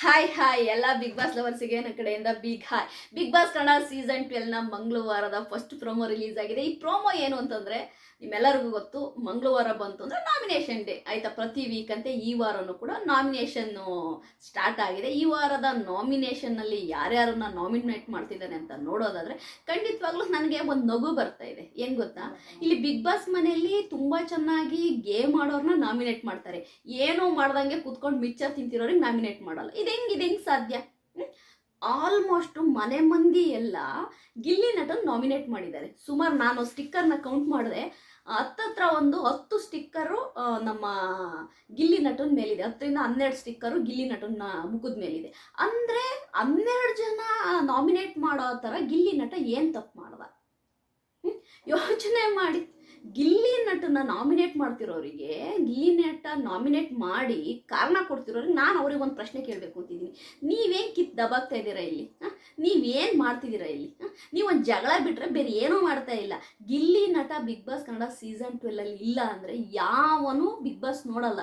Hi hi ಎಲ್ಲ big boss ಲವರ್ಸಿಗೆ ನನ್ನ ಕಡೆಯಿಂದ Bigg hi Bigg Boss Kannada season ಟ್ವೆಲ್ನ ಮಂಗಳವಾರದ ಫಸ್ಟ್ ಪ್ರೋಮೋ ರಿಲೀಸ್ ಆಗಿದೆ. ಈ ಪ್ರೋಮೋ ಏನು ಅಂತಂದರೆ ನಿಮ್ಮೆಲ್ಲರಿಗೂ ಗೊತ್ತು, ಮಂಗಳವಾರ ಬಂತು ಅಂದರೆ ನಾಮಿನೇಷನ್ ಡೇ ಆಯಿತಾ? ಪ್ರತಿ ವೀಕ್ ಅಂತೆ ಈ ವಾರನೂ ಕೂಡ ನಾಮಿನೇಷನ್ನು ಸ್ಟಾರ್ಟ್ ಆಗಿದೆ. ಈ ವಾರದ ನಾಮಿನೇಷನ್ನಲ್ಲಿ ಯಾರ್ಯಾರನ್ನ ನಾಮಿನೇಟ್ ಮಾಡ್ತಿದ್ದಾರೆ ಅಂತ ನೋಡೋದಾದರೆ ಖಂಡಿತವಾಗ್ಲೂ ನನಗೆ ಒಂದು ನಗು ಬರ್ತಾ ಇದೆ. ಏನು ಗೊತ್ತಾ? ಇಲ್ಲಿ ಬಿಗ್ ಬಾಸ್ ಮನೆಯಲ್ಲಿ ತುಂಬ ಚೆನ್ನಾಗಿ ಗೇಮ್ ಆಡೋರನ್ನ ನಾಮಿನೇಟ್ ಮಾಡ್ತಾರೆ. ಏನೋ ಮಾಡ್ದಂಗೆ ಕುತ್ಕೊಂಡು ಮಿಚ್ಚರ್ ತಿಂತಿರೋರಿಗೆ ನಾಮಿನೇಟ್ ಮಾಡಲ್ಲ. ಇದು ಹೆಂಗೆ ಸಾಧ್ಯ ಆಲ್ಮೋಸ್ಟ್ ಮನೆ ಮಂದಿ ಎಲ್ಲ ಗಿಲ್ಲಿ ನಟನ್ ನಾಮಿನೇಟ್ ಮಾಡಿದ್ದಾರೆ. ಸುಮಾರು ನಾನು ಸ್ಟಿಕ್ಕರ್ನ ಕೌಂಟ್ ಮಾಡಿದ್ರೆ ಹತ್ತತ್ರ ಒಂದು ಹತ್ತು ಸ್ಟಿಕ್ಕರು ನಮ್ಮ ಗಿಲ್ಲಿ ನಟನ್ ಮೇಲಿದೆ. ಹತ್ತರಿಂದ ಹನ್ನೆರಡು ಸ್ಟಿಕ್ಕರು ಗಿಲ್ಲಿ ನಟನ ಮುಖದ ಮೇಲಿದೆ. ಅಂದರೆ ಹನ್ನೆರಡು ಜನ ನಾಮಿನೇಟ್ ಮಾಡೋ ಥರ ಗಿಲ್ಲಿ ನಟ ಏನು ತಪ್ಪು ಮಾಡ್ದ? ಯೋಚನೆ ಮಾಡಿ. ಗಿಲ್ಲಿ ನಟನ ನಾಮಿನೇಟ್ ಮಾಡ್ತಿರೋರಿಗೆ, ಗಿಲ್ಲಿ ನಟ ನಾಮಿನೇಟ್ ಮಾಡಿ ಕಾರಣ ಕೊಡ್ತಿರೋರಿಗೆ ನಾನು ಅವ್ರಿಗೆ ಒಂದು ಪ್ರಶ್ನೆ ಕೇಳಬೇಕು ಅಂತಿದ್ದೀನಿ. ನೀವೇನು ಕಿತ್ ದಬಾಗ್ತಾ ಇದ್ದೀರಾ ಇಲ್ಲಿ? ನೀವೇನು ಮಾಡ್ತಿದ್ದೀರಾ ಇಲ್ಲಿ? ನೀವೊಂದು ಜಗಳ ಬಿಟ್ಟರೆ ಬೇರೆ ಏನೂ ಮಾಡ್ತಾ ಇಲ್ಲ. Gilli Nata big boss Kannada season ಟ್ವೆಲ್ಲಲ್ಲಿ ಇಲ್ಲ ಅಂದರೆ ಯಾವನು ಬಿಗ್ ಬಾಸ್ ನೋಡಲ್ಲ?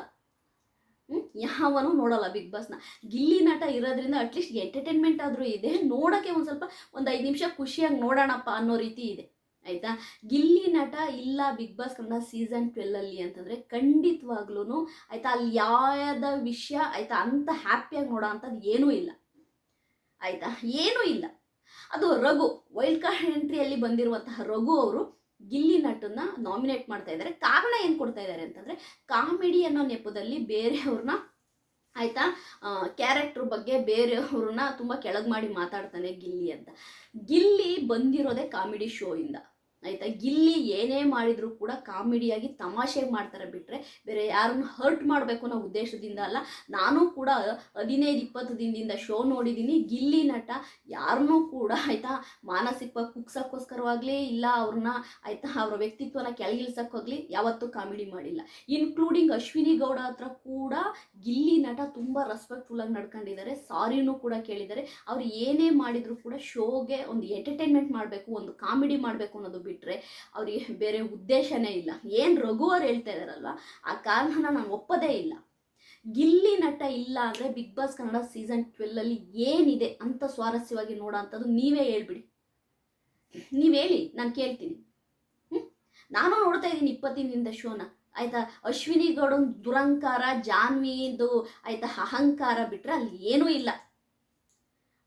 ಯಾವನು ನೋಡಲ್ಲ ಬಿಗ್ ಬಾಸ್ನ. ಗಿಲ್ಲಿ ನಟ ಇರೋದ್ರಿಂದ ಅಟ್ಲೀಸ್ಟ್ ಎಂಟರ್ಟೈನ್ಮೆಂಟ್ ಆದರೂ ಇದೆ. ನೋಡೋಕ್ಕೆ ಒಂದು ಸ್ವಲ್ಪ ಒಂದು ಐದು ನಿಮಿಷ ಖುಷಿಯಾಗಿ ನೋಡೋಣಪ್ಪ ಅನ್ನೋ ರೀತಿ ಇದೆ. ಆಯಿತಾ? ಗಿಲ್ಲಿ ನಟ ಇಲ್ಲ ಬಿಗ್ ಬಾಸ್ ಕನ್ನಡ ಸೀಸನ್ ಟ್ವೆಲ್ಲಲ್ಲಿ ಅಂತಂದರೆ ಖಂಡಿತವಾಗ್ಲೂ ಆಯಿತಾ, ಅಲ್ಲಿ ಯಾವ್ಯಾವ ವಿಷಯ ಆಯಿತಾ, ಅಂತ ಹ್ಯಾಪಿಯಾಗಿ ನೋಡೋ ಅಂಥದ್ದು ಏನೂ ಇಲ್ಲ. ಆಯಿತಾ? ಏನೂ ಇಲ್ಲ. ಅದು ರಘು ವೈಲ್ಡ್ ಕಾರ್ಡ್ ಎಂಟ್ರಿಯಲ್ಲಿ ಬಂದಿರುವಂತಹ ರಘು ಅವರು ಗಿಲ್ಲಿ ನಟನ್ನ ನಾಮಿನೇಟ್ ಮಾಡ್ತಾ ಇದ್ದಾರೆ ಕಾರಣ ಏನು ಕೊಡ್ತಾ ಇದ್ದಾರೆ ಅಂತಂದರೆ ಕಾಮಿಡಿ ಅನ್ನೋ ನೆಪದಲ್ಲಿ ಬೇರೆಯವ್ರನ್ನ ಆಯಿತಾ ಕ್ಯಾರೆಕ್ಟ್ರ್ ಬಗ್ಗೆ ಬೇರೆಯವ್ರನ್ನ ತುಂಬ ಕೆಳಗೆ ಮಾಡಿ ಮಾತಾಡ್ತಾನೆ ಗಿಲ್ಲಿ ಅಂತ. ಗಿಲ್ಲಿ ಬಂದಿರೋದೇ ಕಾಮಿಡಿ ಶೋ ಇಂದ. ಆಯಿತಾ? ಗಿಲ್ಲಿ ಏನೇ ಮಾಡಿದರೂ ಕೂಡ ಕಾಮಿಡಿಯಾಗಿ ತಮಾಷೆಗೆ ಮಾಡ್ತಾರೆ ಬಿಟ್ಟರೆ ಬೇರೆ ಯಾರನ್ನು ಹರ್ಟ್ ಮಾಡಬೇಕು ಅನ್ನೋ ಉದ್ದೇಶದಿಂದ ಅಲ್ಲ, ನಾನು ಕೂಡ ಹದಿನೈದು, ಇಪ್ಪತ್ತು ದಿನದಿಂದ ಶೋ ನೋಡಿದ್ದೀನಿ ಗಿಲ್ಲಿ ನಟ ಯಾರನ್ನೂ ಕೂಡ ಆಯಿತಾ ಮಾನಸಿಕವಾಗಿ ಕುಗ್ಸೋಕ್ಕೋಸ್ಕರವಾಗಲಿ ಇಲ್ಲ ಅವ್ರನ್ನ, ಆಯಿತಾ ಅವರ ವ್ಯಕ್ತಿತ್ವನ ಕೆಳಗಿಳಿಸೋಕ್ಕಾಗಲಿ ಯಾವತ್ತೂ ಕಾಮಿಡಿ ಮಾಡಿಲ್ಲ. ಇನ್ಕ್ಲೂಡಿಂಗ್ ಅಶ್ವಿನಿ ಗೌಡ ಹತ್ರ ಕೂಡ ಗಿಲ್ಲಿ ನಟ ತುಂಬ ರೆಸ್ಪೆಕ್ಟ್ಫುಲ್ಲಾಗಿ ನಡ್ಕೊಂಡಿದ್ದಾರೆ. ಸಾರಿನೂ ಕೂಡ ಕೇಳಿದ್ದಾರೆ. ಅವ್ರು ಏನೇ ಮಾಡಿದರೂ ಕೂಡ ಶೋಗೆ ಒಂದು ಎಂಟರ್ಟೈನ್ಮೆಂಟ್ ಮಾಡಬೇಕು, ಒಂದು ಕಾಮಿಡಿ ಮಾಡಬೇಕು ಅನ್ನೋದು ಬಿಟ್ಟರೆ ಅವರಿಗೆ ಬೇರೆ ಉದ್ದೇಶನೇ ಇಲ್ಲ. ಏನು ರಘು ಅವ್ರು ಹೇಳ್ತಾ ಇದ್ದಾರಲ್ವ ಆ ಕಾರಣನ ನಾನು ಒಪ್ಪದೇ ಇಲ್ಲ. ಗಿಲ್ಲಿ ನಟ ಇಲ್ಲ ಅಂದರೆ ಬಿಗ್ ಬಾಸ್ ಕನ್ನಡ ಸೀಸನ್ ಟ್ವೆಲ್ಲಲ್ಲಿ ಏನಿದೆ ಅಂತ ಸ್ವಾರಸ್ಯವಾಗಿ ನೋಡೋವಂಥದ್ದು ನೀವೇ ಹೇಳ್ಬಿಡಿ. ನೀವು ಹೇಳಿ, ನಾನು ಕೇಳ್ತೀನಿ. ನಾನು ನೋಡ್ತಾ ಇದ್ದೀನಿ ಇಪ್ಪತ್ತಿನಿಂದ ಶೋನ. ಆಯಿತಾ? ಅಶ್ವಿನಿ ಗೌಡನ್ ದುರಂಕಾರ ಜಾನ್ವಿದು ಆಯಿತಾ, ಅಹಂಕಾರ ಬಿಟ್ಟರೆ ಅಲ್ಲಿ ಏನೂ ಇಲ್ಲ.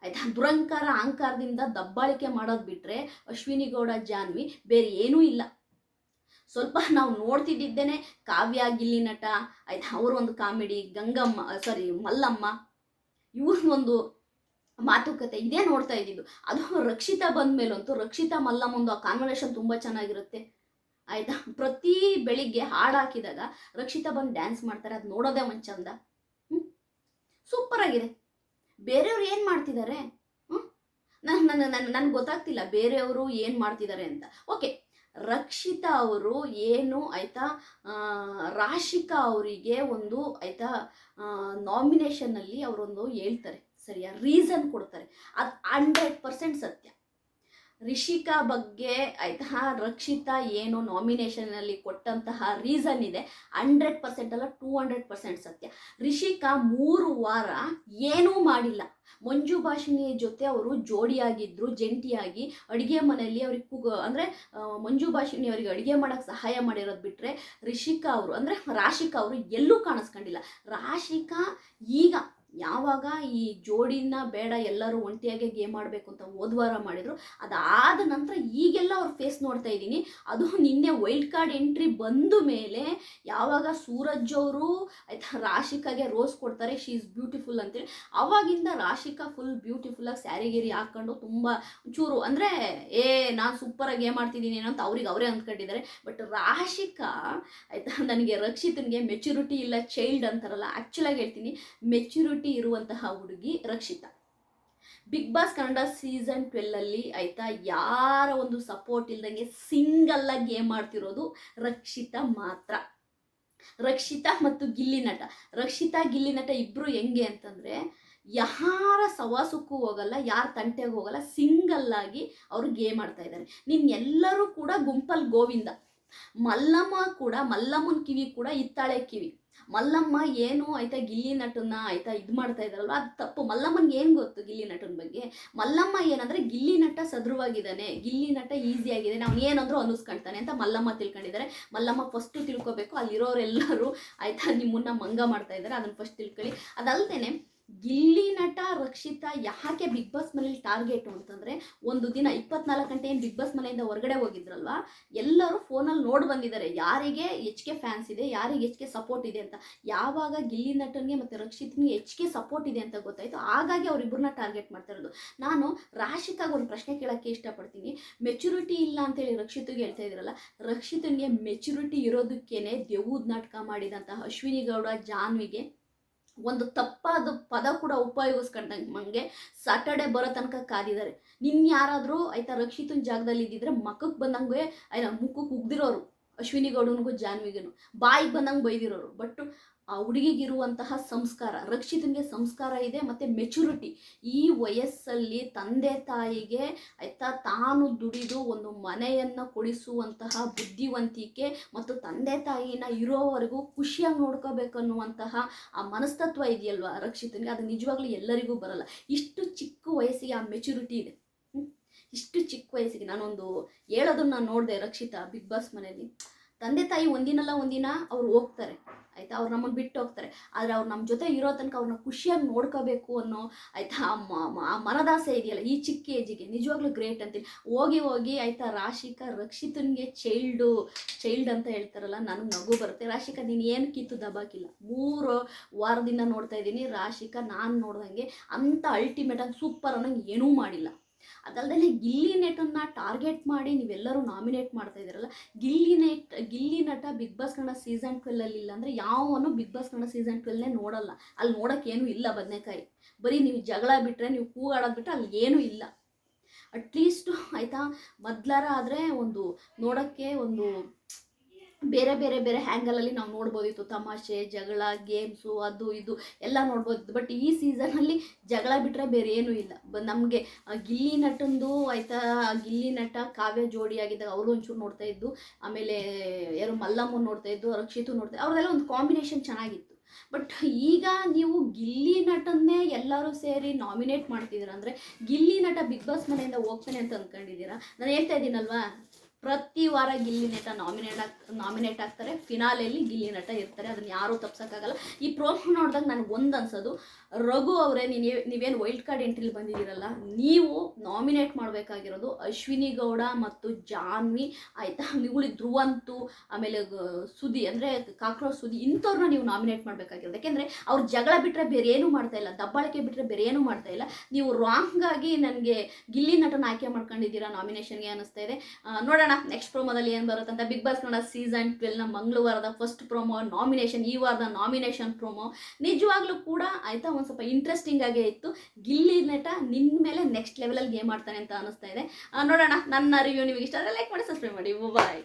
ಆಯಿತಾ? ದುರಂಕಾರ ಅಹಂಕಾರದಿಂದ ದಬ್ಬಾಳಿಕೆ ಮಾಡೋದು ಬಿಟ್ಟರೆ ಅಶ್ವಿನಿ ಗೌಡ ಜಾನ್ವಿ ಬೇರೆ ಏನೂ ಇಲ್ಲ. ಸ್ವಲ್ಪ ನಾವು ನೋಡ್ತಿದ್ದಿದ್ದೇನೆ, ಕಾವ್ಯ, ಗಿಲ್ಲಿ ನಟ, ಆಯ್ತಾ? ಒಂದು ಕಾಮಿಡಿ, ಗಂಗಮ್ಮ ಸಾರಿ ಮಲ್ಲಮ್ಮ ಇವ್ರನ್ನೊಂದು ಮಾತುಕತೆ, ಇದೇ ನೋಡ್ತಾ ಇದ್ದಿದ್ದು. ಅದು ರಕ್ಷಿತಾ ಬಂದ ಮೇಲಂತೂ ರಕ್ಷಿತಾ ಮಲ್ಲಮ್ಮಂದು ಆ ಕಾನ್ವರ್ಸೇಷನ್ ತುಂಬ ಚೆನ್ನಾಗಿರುತ್ತೆ. ಆಯಿತಾ? ಪ್ರತಿ ಬೆಳಿಗ್ಗೆ ಹಾಡು ಹಾಕಿದಾಗ ರಕ್ಷಿತಾ ಬಂದು ಡ್ಯಾನ್ಸ್ ಮಾಡ್ತಾರೆ, ಅದು ನೋಡೋದೇ ಒಂದು ಚಂದ. ಸೂಪರ್ ಆಗಿದೆ. ಬೇರೆಯವ್ರು ಏನು ಮಾಡ್ತಿದ್ದಾರೆ ನನ್ನ ನನ್ನ ನನ್ನ ನನಗೆ ಗೊತ್ತಾಗ್ತಿಲ್ಲ ಬೇರೆಯವರು ಏನು ಮಾಡ್ತಿದ್ದಾರೆ ಅಂತ. ಓಕೆ, ರಕ್ಷಿತಾ ಅವರು ಏನು ಆಯಿತಾ ರಾಶಿಕಾ ಅವರಿಗೆ ಒಂದು ಆಯಿತಾ ನಾಮಿನೇಷನ್ನಲ್ಲಿ ಅವರೊಂದು ಹೇಳ್ತಾರೆ, ಸರಿಯಾ? ರೀಸನ್ ಕೊಡ್ತಾರೆ. ಅದು ಹಂಡ್ರೆಡ್ ಪರ್ಸೆಂಟ್ ಸತ್ಯ. ರಿಷಿಕಾ ಬಗ್ಗೆ ಆಯ್ತಾ? ರಕ್ಷಿತಾ ಏನು ನಾಮಿನೇಷನಲ್ಲಿ ಕೊಟ್ಟಂತಹ ರೀಸನ್ ಇದೆ. ಹಂಡ್ರೆಡ್ ಪರ್ಸೆಂಟ್ ಅಲ್ಲ ಟೂ ಹಂಡ್ರೆಡ್ ಪರ್ಸೆಂಟ್ ಸತ್ಯ. ರಿಷಿಕಾ ಮೂರು ವಾರ ಏನೂ ಮಾಡಿಲ್ಲ. ಮಂಜು ಭಾಷಿಣಿ ಜೊತೆ ಅವರು ಜೋಡಿಯಾಗಿದ್ದರು ಜಂಟಿಯಾಗಿ. ಅಡುಗೆ ಮನೆಯಲ್ಲಿ ಅವ್ರಿಗೆ ಕುಗ, ಅಂದರೆ ಮಂಜು ಭಾಷಿಣಿ ಅವರಿಗೆ ಅಡುಗೆ ಮಾಡೋಕ್ಕೆ ಸಹಾಯ ಮಾಡಿರೋದು ಬಿಟ್ಟರೆ ರಿಷಿಕಾ ಅವರು, ಅಂದರೆ ರಾಶಿಕಾ ಅವರು ಎಲ್ಲೂ ಕಾಣಿಸ್ಕೊಂಡಿಲ್ಲ. ರಾಶಿಕಾ ಈಗ ಯಾವಾಗ ಈ ಜೋಡಿನ ಬೇಡ ಎಲ್ಲರೂ ಒಂಟಿಯಾಗೆ ಗೇಮ್ ಆಡಬೇಕು ಅಂತ ಓದ್ವಾರ ಮಾಡಿದರು, ಅದಾದ ನಂತರ ಈಗೆಲ್ಲ ಅವ್ರ ಫೇಸ್ ನೋಡ್ತಾ ಇದ್ದೀನಿ. ಅದು ನಿನ್ನೆ ವೈಲ್ಡ್ ಕಾರ್ಡ್ ಎಂಟ್ರಿ ಬಂದ ಮೇಲೆ ಯಾವಾಗ ಸೂರಜ್ ಅವರು ಆಯ್ತಾ ರಾಶಿಕಾಗೆ ರೋಸ್ ಕೊಡ್ತಾರೆ ಶಿ ಈಸ್ ಬ್ಯೂಟಿಫುಲ್ ಅಂತೇಳಿ ಅವಾಗಿಂದ ರಾಶಿಕಾ ಫುಲ್ ಬ್ಯೂಟಿಫುಲ್ಲಾಗಿ ಸ್ಯಾರಿ ಗಿರಿ ಹಾಕ್ಕೊಂಡು ತುಂಬ ಚೂರು ಅಂದರೆ, ಏ, ನಾನು ಸೂಪರಾಗಿ ಗೇಮ್ ಆಡ್ತಿದ್ದೀನಿ ಏನೋ ಅಂತ ಅವ್ರಿಗೆ ಅವರೇ ಅಂದ್ಕೊಂಡಿದ್ದಾರೆ. ಬಟ್ ರಾಶಿಕಾ ಆಯಿತಾ, ನನಗೆ ರಕ್ಷಿತನಿಗೆ ಮೆಚುರಿಟಿ ಇಲ್ಲ ಚೈಲ್ಡ್ ಅಂತಾರಲ್ಲ ಆ್ಯಕ್ಚುಲಾಗಿ ಹೇಳ್ತೀನಿ ಮೆಚುರಿಟಿ ಇರುವಂತಹ ಹುಡುಗಿ Rakshita. Big boss Kannada season ಟ್ವೆಲ್ಲಲ್ಲಿ ಆಯಿತಾ, ಯಾರ ಒಂದು ಸಪೋರ್ಟ್ ಇಲ್ದಂಗೆ ಸಿಂಗಲ್ ಆಗಿ ಗೇಮ್ ಮಾಡ್ತಿರೋದು ರಕ್ಷಿತಾ ಮಾತ್ರ. ರಕ್ಷಿತಾ ಮತ್ತು ಗಿಲ್ಲಿ ನಟ. ರಕ್ಷಿತಾ, ಗಿಲ್ಲಿ ನಟ ಇಬ್ಬರು ಹೆಂಗೆ ಅಂತಂದರೆ, ಯಾರ ಸವಾಸಕ್ಕೂ ಹೋಗಲ್ಲ, ಯಾರ ತಂಟೆಗೆ ಹೋಗಲ್ಲ ಸಿಂಗಲ್ ಆಗಿ ಅವರು ಗೇಮ್ ಆಡ್ತಾ ಇದ್ದಾರೆ ನಿನ್ನೆಲ್ಲರೂ ಕೂಡ ಗುಂಪಲ್ ಗೋವಿಂದ. ಮಲ್ಲಮ್ಮ ಕೂಡ, ಮಲ್ಲಮ್ಮನ ಕಿವಿ ಕೂಡ ಇತ್ತಾಳೆ ಕಿವಿ. ಮಲ್ಲಮ್ಮ ಏನು ಆಯ್ತಾ ಗಿಲ್ಲಿ ನಟನ್ನ ಆಯ್ತಾ ಇದು ಮಾಡ್ತಾ ಇದ್ದಾರಲ್ವ? ಅದು ತಪ್ಪು. ಮಲ್ಲಮ್ಮನ್ಗೆ ಏನು ಗೊತ್ತು ಗಿಲ್ಲಿ ನಟನ ಬಗ್ಗೆ? ಮಲ್ಲಮ್ಮ ಏನಂದ್ರೆ ಗಿಲ್ಲಿ ನಟ ಸದೃವಾಗಿದ್ದಾನೆ. ಗಿಲ್ಲಿ ನಟ ಈಸಿ ಆಗಿದೆ. ನಾವು ಏನಂದ್ರೂ ಅನಿಸ್ಕೊಳ್ತಾನೆ ಅಂತ ಮಲ್ಲಮ್ಮ ತಿಳ್ಕೊಂಡಿದ್ದಾರೆ. ಮಲ್ಲಮ್ಮ ಫಸ್ಟು ತಿಳ್ಕೊಬೇಕು. ಅಲ್ಲಿರೋರೆಲ್ಲರೂ ಆಯ್ತಾ ನಿಮ್ಮನ್ನ ಮಂಗ ಮಾಡ್ತಾ ಇದ್ದಾರೆ. ಅದನ್ನ ಫಸ್ಟ್ ತಿಳ್ಕೊಳ್ಳಿ. ಅದಲ್ದೇನೆ ಗಿಲ್ಲಿ ನಟ ರಕ್ಷಿತಾ ಯಾಕೆ ಬಿಗ್ ಬಾಸ್ ಮನೇಲಿ ಟಾರ್ಗೆಟು ಅಂತಂದರೆ ಒಂದು ದಿನ ಇಪ್ಪತ್ನಾಲ್ಕು ಗಂಟೆ ಏನು ಬಿಗ್ ಬಾಸ್ ಮನೆಯಿಂದ ಹೊರಗಡೆ ಹೋಗಿದ್ರಲ್ವಾ? ಎಲ್ಲರೂ ಫೋನಲ್ಲಿ ನೋಡಿ ಬಂದಿದ್ದಾರೆ. ಯಾರಿಗೆ ಹೆಚ್ಚಿಗೆ ಫ್ಯಾನ್ಸ್ ಇದೆ, ಯಾರಿಗೆ ಹೆಚ್ಚಿಗೆ ಸಪೋರ್ಟ್ ಇದೆ ಅಂತ. ಯಾವಾಗ ಗಿಲ್ಲಿ ನಟನ್ಗೆ ಮತ್ತು ರಕ್ಷಿತ್ಗೆ ಹೆಚ್ಚಿಗೆ ಸಪೋರ್ಟ್ ಇದೆ ಅಂತ ಗೊತ್ತಾಯಿತು. ಹಾಗಾಗಿ ಅವರಿಬ್ಬರನ್ನ ಟಾರ್ಗೆಟ್ ಮಾಡ್ತಾ ಇರೋದು. ನಾನು ರಾಶಿಕಾಗ ಒಂದು ಪ್ರಶ್ನೆ ಕೇಳೋಕ್ಕೆ ಇಷ್ಟಪಡ್ತೀನಿ. ಮೆಚುರಿಟಿ ಇಲ್ಲ ಅಂತೇಳಿ ರಕ್ಷಿತ್ಗೆ ಹೇಳ್ತಾ ಇದ್ರಲ್ಲ, ರಕ್ಷಿತನಿಗೆ ಮೆಚುರಿಟಿ ಇರೋದಕ್ಕೇನೆ ದೇವೂದ್ ನಾಟಕ ಮಾಡಿದಂತಹ ಅಶ್ವಿನಿ ಗೌಡ, ಜಾನ್ವಿಗೆ ಒಂದು ತಪ್ಪಾದ ಪದ ಕೂಡ ಉಪಯೋಗಿಸ್ಕೊಂಡಂಗೆ ಸಾಟರ್ಡೆ ಬರೋ ತನಕ ಕಾದಿದ್ದಾರೆ. ನಿನ್ನ ಯಾರಾದರೂ ಆಯ್ತಾ ರಕ್ಷಿತನ ಜಾಗದಲ್ಲಿ ಇದ್ದಿದ್ರೆ ಮಕ್ಕಕ್ಕೆ ಬಂದಂಗೆ ಆಯ್ತಾ ಮುಖಕ್ಕೆ ಉಗ್ದಿರೋರು, ಅಶ್ವಿನಿ ಗೌಡನಿಗೂ ಜಾನ್ವಿಗೂ ಬಾಯಿಗೆ ಬಂದಂಗೆ ಬೈದಿರೋರು. ಬಟ್ ಆ ಹುಡುಗಿಗಿರುವಂತಹ ಸಂಸ್ಕಾರ, ರಕ್ಷಿತನಿಗೆ ಸಂಸ್ಕಾರ ಇದೆ ಮತ್ತು ಮೆಚುರಿಟಿ ಈ ವಯಸ್ಸಲ್ಲಿ ತಂದೆ ತಾಯಿಗೆ ಆಯ್ತಾ ತಾನು ದುಡಿದು ಒಂದು ಮನೆಯನ್ನು ಕೊಡಿಸುವಂತಹ ಬುದ್ಧಿವಂತಿಕೆ ಮತ್ತು ತಂದೆ ತಾಯಿನ ಇರೋವರೆಗೂ ಖುಷಿಯಾಗಿ ನೋಡ್ಕೋಬೇಕನ್ನುವಂತಹ ಆ ಮನಸ್ತತ್ವ ಇದೆಯಲ್ವಾ ರಕ್ಷಿತನಿಗೆ? ಅದು ನಿಜವಾಗ್ಲೂ ಎಲ್ಲರಿಗೂ ಬರಲ್ಲ. ಇಷ್ಟು ಚಿಕ್ಕ ವಯಸ್ಸಿಗೆ ಆ ಮೆಚುರಿಟಿ ಇದೆ. ಇಷ್ಟು ಚಿಕ್ಕ ವಯಸ್ಸಿಗೆ ನಾನೊಂದು ಹೇಳೋದನ್ನ ನೋಡಿದೆ ರಕ್ಷಿತಾ, ಬಿಗ್ ಬಾಸ್ ಮನೆಯಲ್ಲಿ. ತಂದೆ ತಾಯಿ ಒಂದಿನಲ್ಲ ಒಂದಿನ ಅವ್ರು ಹೋಗ್ತಾರೆ, ಆಯ್ತಾ? ಅವ್ರು ನಮ್ಮನ್ನು ಬಿಟ್ಟು ಹೋಗ್ತಾರೆ. ಆದರೆ ಅವ್ರು ನಮ್ಮ ಜೊತೆ ಇರೋ ತನಕ ಅವ್ರನ್ನ ಖುಷಿಯಾಗಿ ನೋಡ್ಕೋಬೇಕು ಅನ್ನೋ, ಆಯ್ತಾ? ಆ ಮನದಾಸೆ ಇದೆಯಲ್ಲ ಈ ಚಿಕ್ಕ ಏಜಿಗೆ. ನಿಜವಾಗ್ಲೂ ಗ್ರೇಟ್ ಅಂತೀನಿ. ಹೋಗಿ ಹೋಗಿ, ಆಯ್ತಾ, ರಾಶಿಕಾ ರಕ್ಷಿತನ್ಗೆ ಚೈಲ್ಡು, ಚೈಲ್ಡ್ ಅಂತ ಹೇಳ್ತಾರಲ್ಲ, ನನಗೆ ನಗು ಬರುತ್ತೆ. ರಾಶಿಕಾ, ನೀನು ಏನು ಕಿತ್ತು ದಬಾಕಿಲ್ಲ. ಮೂರು ವಾರದಿಂದ ನೋಡ್ತಾ ಇದ್ದೀನಿ. ರಾಶಿಕಾ ನಾನು ನೋಡ್ದಂಗೆ ಅಂಥ ಅಲ್ಟಿಮೇಟ್ ಆಗಿ ಸೂಪರ್ ಅನ್ನೋಂಗೆ ಏನೂ ಮಾಡಿಲ್ಲ. ಅದಲ್ಲದೆ ಗಿಲ್ಲಿ ನಟನ್ನ ಟಾರ್ಗೆಟ್ ಮಾಡಿ ನೀವೆಲ್ಲರೂ ನಾಮಿನೇಟ್ ಮಾಡ್ತಾ ಇದ್ದೀರಲ್ಲ, Gilli net, Gilli Nata big boss Kannada season ಟ್ವೆಲ್ಲಲ್ಲಿ ಇಲ್ಲ ಅಂದರೆ ಯಾವನು ಬಿಗ್ ಬಾಸ್ ಕನ್ನಡ ಸೀಸನ್ ಟ್ವೆಲ್ನೇ ನೋಡಲ್ಲ. ಅಲ್ಲಿ ನೋಡೋಕ್ಕೇನು ಇಲ್ಲ ಬದನೆಕಾಯಿ. ಬರೀ ನೀವು ಜಗಳ ಬಿಟ್ಟರೆ ನೀವು ಕೂಗಾಡೋದು ಬಿಟ್ಟರೆ ಅಲ್ಲಿ ಏನೂ ಇಲ್ಲ. ಅಟ್ಲೀಸ್ಟು ಆಯಿತಾ, ಮೊದ್ಲಾರ ಆದರೆ ಒಂದು ನೋಡೋಕ್ಕೆ ಒಂದು ಬೇರೆ ಬೇರೆ ಬೇರೆ ಹ್ಯಾಂಗಲಲ್ಲಿ ನಾವು ನೋಡ್ಬೋದಿತ್ತು. ತಮಾಷೆ, ಜಗಳ ಗೇಮ್ಸು ಅದು ಇದು ಎಲ್ಲ ನೋಡ್ಬೋದಿತ್ತು. ಬಟ್ ಈ ಸೀಸನಲ್ಲಿ ಜಗಳ ಬಿಟ್ಟರೆ ಬೇರೆ ಏನೂ ಇಲ್ಲ. ಬ ನಮಗೆ ಗಿಲ್ಲಿ ನಟಂದು ಆಯಿತಾ ಗಿಲ್ಲಿ ನಟ ಕಾವ್ಯ ಜೋಡಿ ಆಗಿದ್ದಾಗ ಅವರು ಒಂಚೂರು ನೋಡ್ತಾ ಇದ್ದು, ಆಮೇಲೆ ಯಾರು ಮಲ್ಲಮ್ಮ ನೋಡ್ತಾ ಇದ್ದು, ರಕ್ಷಿತು ನೋಡ್ತಾ ಅವ್ರದೆಲ್ಲ ಒಂದು ಕಾಂಬಿನೇಷನ್ ಚೆನ್ನಾಗಿತ್ತು. ಬಟ್ ಈಗ ನೀವು ಗಿಲ್ಲಿ ನಟನ್ನೇ ಎಲ್ಲರೂ ಸೇರಿ ನಾಮಿನೇಟ್ ಮಾಡ್ತಿದ್ದೀರಾ ಅಂದರೆ, ಗಿಲ್ಲಿ ನಟ ಬಿಗ್ ಬಾಸ್ ಮನೆಯಿಂದ ಹೋಗ್ತಾನೆ ಅಂತ ಅಂದ್ಕೊಂಡಿದ್ದೀರಾ? ನಾನು ಹೇಳ್ತಾ ಇದ್ದೀನಲ್ವಾ? ಪ್ರತಿ ವಾರ ಗಿಲ್ಲಿ ನಟ ನಾಮಿನೇಟ್ ಆಗ್ ನಾಮಿನೇಟ್ ಆಗ್ತಾರೆ. ಫಿನಾಲೆಯಲ್ಲಿ ಗಿಲ್ಲಿ ನಟ ಇರ್ತಾರೆ. ಅದನ್ನ ಯಾರೂ ತಪ್ಸೋಕ್ಕಾಗಲ್ಲ. ಈ ಪ್ರೋಮೋ ನೋಡಿದಾಗ ನನಗೆ ಒಂದು ಅನ್ಸೋದು ರಘು ಅವರೇ ನೀನು ನೀವೇನು ವೈಲ್ಡ್ ಕಾರ್ಡ್ ಎಂಟ್ರಿಲಿ ಬಂದಿದ್ದೀರಲ್ಲ ನೀವು ನಾಮಿನೇಟ್ ಮಾಡಬೇಕಾಗಿರೋದು ಅಶ್ವಿನಿ ಗೌಡ ಮತ್ತು ಜಾನ್ವಿ ಆಯಿತಾ? ನಿಗುಳಿ ಧ್ರುವಂತು ಆಮೇಲೆ ಸುದಿ ಅಂದರೆ ಕಾಕ್ರೋಚ್ ಸುದಿ ಇಂಥವ್ರನ್ನ ನೀವು ನಾಮಿನೇಟ್ ಮಾಡಬೇಕಾಗಿರೋದು. ಯಾಕೆಂದರೆ ಅವ್ರು ಜಗಳ ಬಿಟ್ಟರೆ ಬೇರೆ ಏನೂ ಮಾಡ್ತಾ ಇಲ್ಲ. ದಬ್ಬಾಳಿಕೆ ಬಿಟ್ಟರೆ ಬೇರೆ ಏನೂ ಮಾಡ್ತಾ ಇಲ್ಲ. ನೀವು ರಾಂಗಾಗಿ ನನಗೆ ಗಿಲ್ಲಿ ನಟನ ಆಯ್ಕೆ ಮಾಡ್ಕೊಂಡಿದ್ದೀರಾ ನಾಮಿನೇಷನ್ಗೆ ಅನ್ನಿಸ್ತಾ ಇದೆ. ಆ, ನೋಡೋಣ. ನೆಕ್ಸ್ಟ್ ಪ್ರೋಮೋದಲ್ಲಿ ಏನು ಬರುತ್ತೆ ಅಂತ ಬಿಗ್ ಬಾಸ್ ಕನ್ನಡ ಸೀಸನ್ ಟ್ವೆಲ್ನ ಮಂಗಳವಾರದ ಫಸ್ಟ್ ಪ್ರೋಮೋ ನಾಮಿನೇಷನ್ ಈ ವಾರದ ನಾಮಿನೇಷನ್ ಪ್ರೋಮೋ ನಿಜವಾಗ್ಲೂ ಕೂಡ ಆಯ್ತಾ, ಒಂದು ಸ್ವಲ್ಪ ಇಂಟ್ರೆಸ್ಟಿಂಗ್ ಆಗೇ ಇತ್ತು. ಗಿಲ್ಲಿ ನೆಟ ನಿನ್ನ ಮೇಲೆ ನೆಕ್ಸ್ಟ್ ಲೆವೆಲಲ್ಲಿ ಗೇಮ್ ಆಡ್ತಾನೆ ಅಂತ ಅನಿಸ್ತಾ ಇದೆ. ನೋಡೋಣ. ನನ್ನ ರಿವ್ಯೂ ನಿಮಗೆ ಇಷ್ಟ ಆದ್ರೆ ಲೈಕ್ ಮಾಡಿ ಸಬ್ಸ್ಕ್ರೈಬ್ ಮಾಡಿ. ಬಾಯ್